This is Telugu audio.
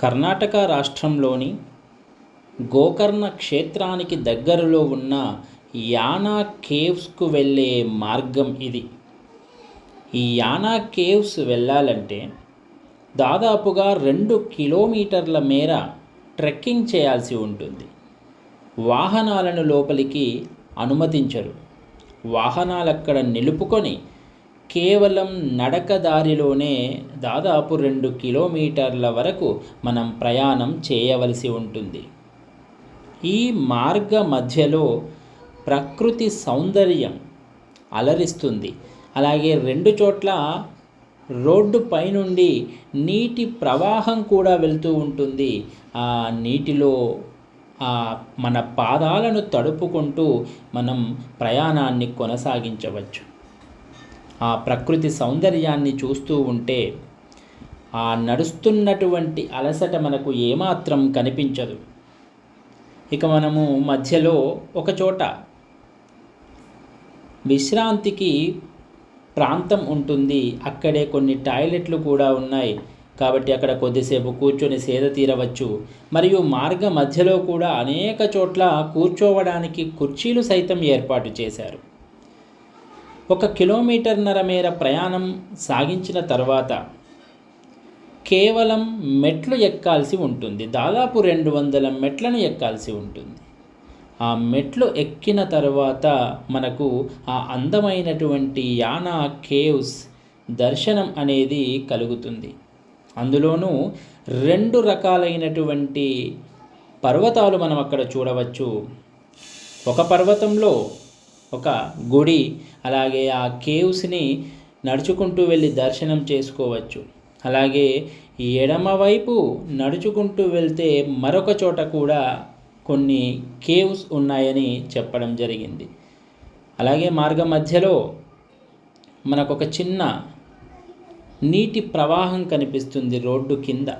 కర్ణాటక రాష్ట్రంలోని గోకర్ణ క్షేత్రానికి దగ్గరలో ఉన్న యానా కేవ్స్కు వెళ్ళే మార్గం ఇది. ఈ యానా కేవ్స్ వెళ్ళాలంటే దాదాపుగా రెండు కిలోమీటర్ల మేర ట్రెక్కింగ్ చేయాల్సి ఉంటుంది. వాహనాలను లోపలికి అనుమతించరు. వాహనాలు అక్కడ నిలుపుకొని కేవలం నడక దారిలోనే దాదాపు రెండు కిలోమీటర్ల వరకు మనం ప్రయాణం చేయవలసి ఉంటుంది. ఈ మార్గ మధ్యలో ప్రకృతి సౌందర్యం అలరిస్తుంది. అలాగే రెండు చోట్ల రోడ్డు పైనుండి నీటి ప్రవాహం కూడా వెళ్తూ ఉంటుంది. ఆ నీటిలో మన పాదాలను తడుపుకుంటూ మనం ప్రయాణాన్ని కొనసాగించవచ్చు. ఆ ప్రకృతి సౌందర్యాన్ని చూస్తూ ఉంటే ఆ నడుస్తున్నటువంటి అలసట మనకు ఏమాత్రం కనిపించదు. ఇక మనము మధ్యలో ఒక చోట విశ్రాంతికి ప్రాంతం ఉంటుంది. అక్కడే కొన్ని టాయిలెట్లు కూడా ఉన్నాయి. కాబట్టి అక్కడ కొద్దిసేపు కూర్చొని సేద తీరవచ్చు. మరియు మార్గ మధ్యలో కూడా అనేక చోట్ల కూర్చోవడానికి కుర్చీలు సైతం ఏర్పాటు చేశారు. ఒక కిలోమీటర్న్నర మేర ప్రయాణం సాగించిన తర్వాత కేవలం మెట్లు ఎక్కాల్సి ఉంటుంది. దాదాపు రెండు వందల మెట్లను ఎక్కాల్సి ఉంటుంది. ఆ మెట్లు ఎక్కిన తర్వాత మనకు ఆ అందమైనటువంటి యానా కేవ్స్ దర్శనం అనేది కలుగుతుంది. అందులోనూ రెండు రకాలైనటువంటి పర్వతాలు మనం అక్కడ చూడవచ్చు. ఒక పర్వతంలో ఒక గుడి అలాగే ఆ కేవ్స్ని నడుచుకుంటూ వెళ్ళి దర్శనం చేసుకోవచ్చు. అలాగే ఎడమవైపు నడుచుకుంటూ వెళ్తే మరొక చోట కూడా కొన్ని కేవ్స్ ఉన్నాయని చెప్పడం జరిగింది. అలాగే మార్గ మధ్యలో మనకు ఒక చిన్న నీటి ప్రవాహం కనిపిస్తుంది రోడ్డు కింద.